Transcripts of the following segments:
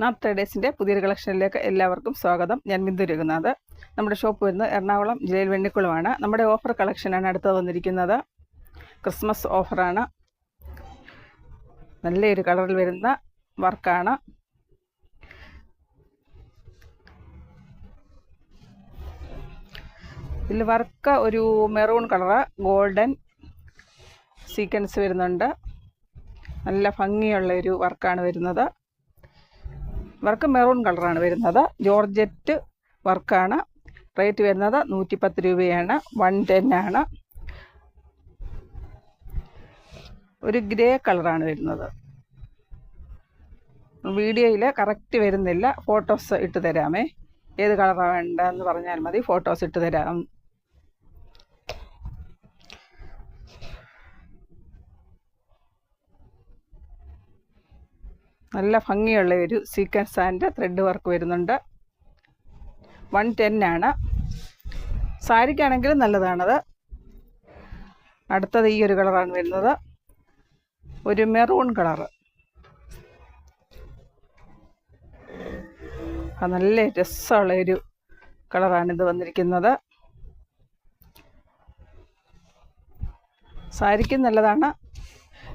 നാപ് ട്രേഡേഴ്സിന്റെ പുതിയൊരു കളക്ഷനിലേക്ക് എല്ലാവർക്കും സ്വാഗതം. ഞാൻ ബിന്ദു രഘുനാഥ്. നമ്മുടെ ഷോപ്പ് വരുന്നത് എറണാകുളം ജില്ലയിൽ വെണ്ണിക്കുളമാണ്. നമ്മുടെ ഓഫർ കളക്ഷനാണ് അടുത്ത് വന്നിരിക്കുന്നത്. ക്രിസ്മസ് ഓഫറാണ്. നല്ലൊരു കളറിൽ വരുന്ന വർക്കാണ്. ഇതിൽ വർക്ക് ഒരു മെറൂൺ കളറ് ഗോൾഡൻ സീക്വൻസ് വരുന്നുണ്ട്. നല്ല ഭംഗിയുള്ള ഒരു വർക്കാണ് വരുന്നത്. വർക്ക് മെറൂൺ കളറാണ് വരുന്നത്. ജോർജറ്റ് വർക്കാണ്. റേറ്റ് വരുന്നത് നൂറ്റിപ്പത്ത് രൂപയാണ്. വൺ ടെൻ ആണ്. ഒരു ഗ്രേ കളറാണ് വരുന്നത്. വീഡിയോയിൽ കറക്റ്റ് വരുന്നില്ല. ഫോട്ടോസ് ഇട്ട് തരാമേ. ഏത് കളറാണ് വേണ്ടതെന്ന് പറഞ്ഞാൽ മതി. ഫോട്ടോസ് ഇട്ട് തരാം. നല്ല ഭംഗിയുള്ള ഒരു സീക്വൻസ് ആൻഡ് ത്രെഡ് വർക്ക് വരുന്നുണ്ട്. വൺ ആണ്. സാരിക്കാണെങ്കിലും നല്ലതാണത്. അടുത്തത് ഈ ഒരു കളറാണ് വരുന്നത്. ഒരു മെറൂൺ കളർ ആ നല്ല രസമുള്ള ഒരു കളറാണ് ഇത് വന്നിരിക്കുന്നത്. സാരിക്കും നല്ലതാണ്.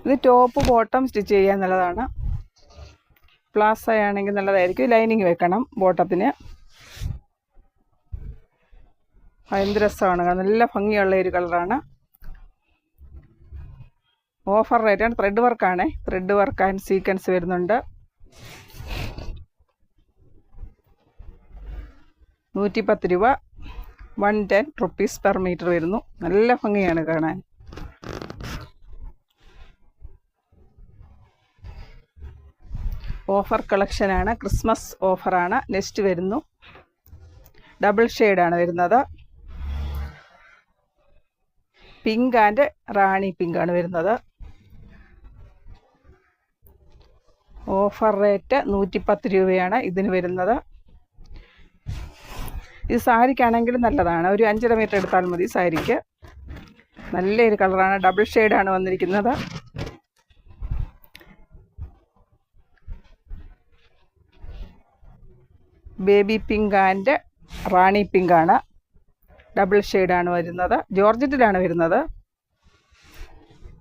ഇത് ടോപ്പ് ബോട്ടം സ്റ്റിച്ച് ചെയ്യാൻ നല്ലതാണ്. പ്ലാസ ആണെങ്കിൽ നല്ലതായിരിക്കും. ലൈനിങ് വെക്കണം ബോട്ടത്തിന്. ഭയങ്കര രസമാണ്. നല്ല ഭംഗിയുള്ള ഒരു കളറാണ്. ഓഫർ റേറ്റാണ് ത്രെഡ് വർക്കാണ് ത്രെഡ് വർക്ക് ആൻഡ് സീക്വൻസ് വരുന്നുണ്ട്. നൂറ്റി പത്ത് രൂപ. One ten rupees per metre വരുന്നു. നല്ല ഭംഗിയാണ് കാണാൻ. ഓഫർ കളക്ഷനാണ്. ക്രിസ്മസ് ഓഫറാണ്. നെക്സ്റ്റ് വരുന്നു. ഡബിൾ ഷെയ്ഡാണ് വരുന്നത്. പിങ്ക് ആൻഡ് റാണി പിങ്ക് ആണ് വരുന്നത്. ഓഫർ റേറ്റ് നൂറ്റിപ്പത്ത് രൂപയാണ് ഇതിന് വരുന്നത്. ഇത് സാരിക്കാണെങ്കിൽ നല്ലതാണ്. ഒരു അഞ്ചര മീറ്റർ എടുത്താൽ മതി സാരിക്ക്. നല്ലൊരു കളറാണ്. ഡബിൾ ഷെയ്ഡാണ് വന്നിരിക്കുന്നത്. Baby pink and rani pink ആണ്. ഡബിൾ ഷെയ്ഡാണ് വരുന്നത്. ജോർജറ്റിലാണ് വരുന്നത്.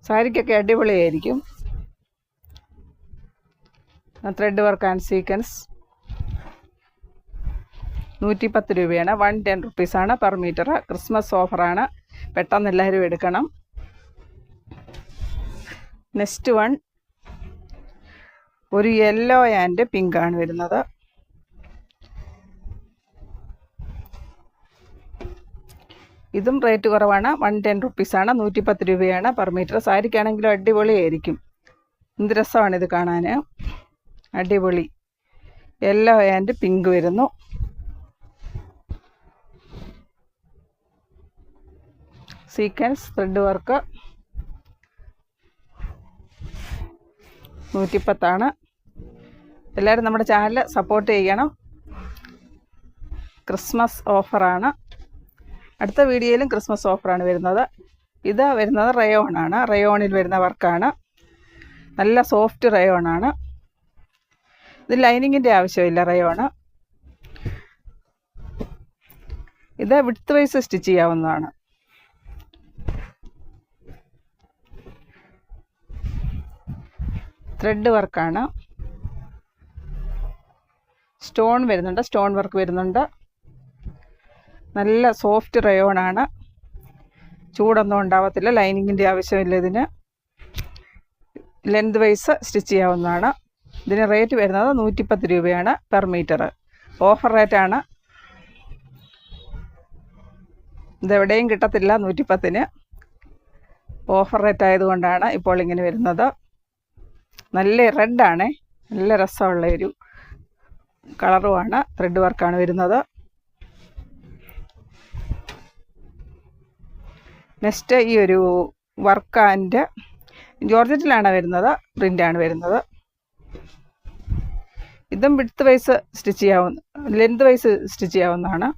സാരിക്കൊക്കെ അടിപൊളിയായിരിക്കും. Thread work and sequence. നൂറ്റി പത്ത് രൂപയാണ്. വൺ ടെൻ റുപ്പീസാണ് പെർ മീറ്റർ. ക്രിസ്മസ് ഓഫറാണ് പെട്ടെന്ന് എല്ലാവരും എടുക്കണം. Next one. ഒരു യെല്ലോ ആൻഡ് പിങ്ക് ആണ് വരുന്നത്. ഇതും റേറ്റ് കുറവാണ്. വൺ ടെൻ റുപ്പീസാണ് നൂറ്റി പത്ത് രൂപയാണ് പെർ മീറ്റർ സാരിക്കാണെങ്കിലും അടിപൊളിയായിരിക്കും. എന്ത് രസമാണ് ഇത് കാണാൻ. അടിപൊളി. യെല്ലോ ആൻഡ് പിങ്ക് വരുന്നു. സീക്വൻസ് ത്രെഡ് വർക്ക് നൂറ്റിപ്പത്താണ്. എല്ലാവരും നമ്മുടെ ചാനൽ സപ്പോർട്ട് ചെയ്യണം. ക്രിസ്മസ് ഓഫറാണ് അടുത്ത വീഡിയോയിലും ക്രിസ്മസ് ഓഫറാണ് വരുന്നത്. ഇത് വരുന്നത് റയോൺ ആണ്. റയോണിൽ വരുന്ന വർക്കാണ്. നല്ല സോഫ്റ്റ് റയോൺ ആണ്. ഇത് ലൈനിങ്ങിന്റെ ആവശ്യമില്ല റയോണ്. ഇത് വിഡ്ത്ത് വൈസ് സ്റ്റിച്ച് ചെയ്യാവുന്നതാണ്. ത്രെഡ് വർക്കാണ്. സ്റ്റോൺ വരുന്നുണ്ട്. സ്റ്റോൺ വർക്ക് വരുന്നുണ്ട്. നല്ല സോഫ്റ്റ് റയോണാണ് ചൂടൊന്നും ഉണ്ടാവത്തില്ല ലൈനിങ്ങിന്റെ ആവശ്യമില്ല ഇതിന്. ലെങ്ത് വൈസ് സ്റ്റിച്ച് ചെയ്യാവുന്നതാണ്. ഇതിന് റേറ്റ് വരുന്നത് നൂറ്റിപ്പത്ത് രൂപയാണ് പെർ മീറ്റർ ഓഫർ റേറ്റാണ് ഇതെവിടെയും കിട്ടത്തില്ല നൂറ്റിപ്പത്തിന്. ഓഫർ റേറ്റ് ആയതുകൊണ്ടാണ് ഇപ്പോൾ ഇങ്ങനെ വരുന്നത്. നല്ല റെഡാണേ നല്ല രസമുള്ള ഒരു കളറുമാണ് ത്രെഡ് വർക്കാണ് വരുന്നത്. നെക്സ്റ്റ് ഈ ഒരു വർക്ക് ആൻഡ് ജോർജറ്റിലാണ് വരുന്നത്. പ്രിന്റാണ് വരുന്നത്. ഇതും വിഡ്ത്ത് വൈസ് സ്റ്റിച്ച് ചെയ്യാവുന്ന ലെന്ത് വൈസ് സ്റ്റിച്ച് ചെയ്യാവുന്നതാണ്.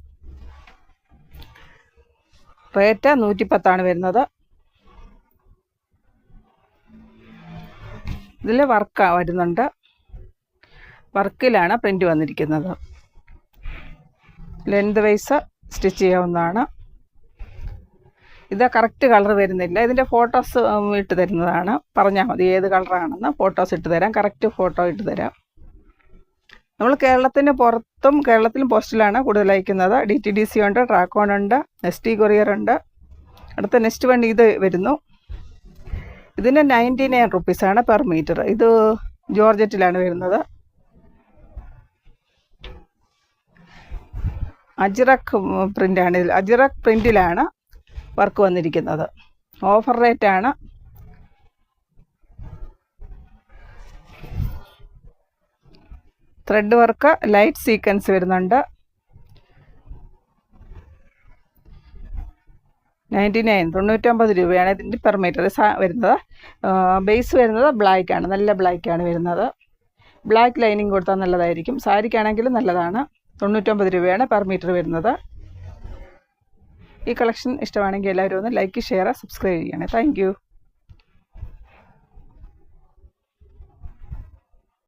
റേറ്റ് നൂറ്റി പത്താണ് വരുന്നത്. ഇതിൽ വർക്ക് വരുന്നുണ്ട്. വർക്കിലാണ് പ്രിന്റ് വന്നിരിക്കുന്നത്. ലെന്ത് വൈസ് സ്റ്റിച്ച് ചെയ്യാവുന്നതാണ്. ഇത് കറക്റ്റ് കളർ വരുന്നില്ല. ഇതിന്റെ ഫോട്ടോസ് ഇട്ട് തരുന്നതാണ്. പറഞ്ഞാൽ മതി ഏത് കളറാണെന്ന് ഫോട്ടോസ് ഇട്ട് തരാം. കറക്റ്റ് ഫോട്ടോ ഇട്ട് തരാം. നമ്മൾ കേരളത്തിന് പുറത്തും കേരളത്തിലും പോസ്റ്റിലാണ് കൂടുതൽ അയക്കുന്നത്. ഡി ടി ഡി സി ഉണ്ട് ട്രാക്കോൺ ഉണ്ട് എസ് ടി കൊറിയർ ഉണ്ട്. അടുത്ത നെക്സ്റ്റ് വൺ ഇത് വരുന്നു. ഇതിന് നയന്റി നയൻ റുപ്പീസാണ് പെർ മീറ്റർ ഇത് ജോർജറ്റിലാണ് വരുന്നത്. അജിറക് പ്രിന്റാണ് ഇതിൽ അജിറക് പ്രിന്റിലാണ് വർക്ക് വന്നിരിക്കുന്നത്. ഓഫർ റേറ്റാണ്. ത്രെഡ് വർക്ക് ലൈറ്റ് സീക്വൻസ് വരുന്നുണ്ട്. നയന്റി നയൻ തൊണ്ണൂറ്റൊമ്പത് രൂപയാണ് ഇതിന്റെ പെർ മീറ്റർ വരുന്നത്. ബേസ് വരുന്നത് ബ്ലാക്ക് ആണ് നല്ല ബ്ലാക്ക് ആണ് വരുന്നത്. ബ്ലാക്ക് ലൈനിങ് കൊടുത്താൽ നല്ലതായിരിക്കും. സാരിക്കാണെങ്കിലും നല്ലതാണ്. തൊണ്ണൂറ്റൊമ്പത് രൂപയാണ് പെർ മീറ്റർ വരുന്നത്. ഈ കളക്ഷൻ ഇഷ്ടമാണെങ്കിൽ എല്ലാവരും ഒന്ന് ലൈക്ക് ഷെയർ സബ്സ്ക്രൈബ് ചെയ്യണേ. താങ്ക്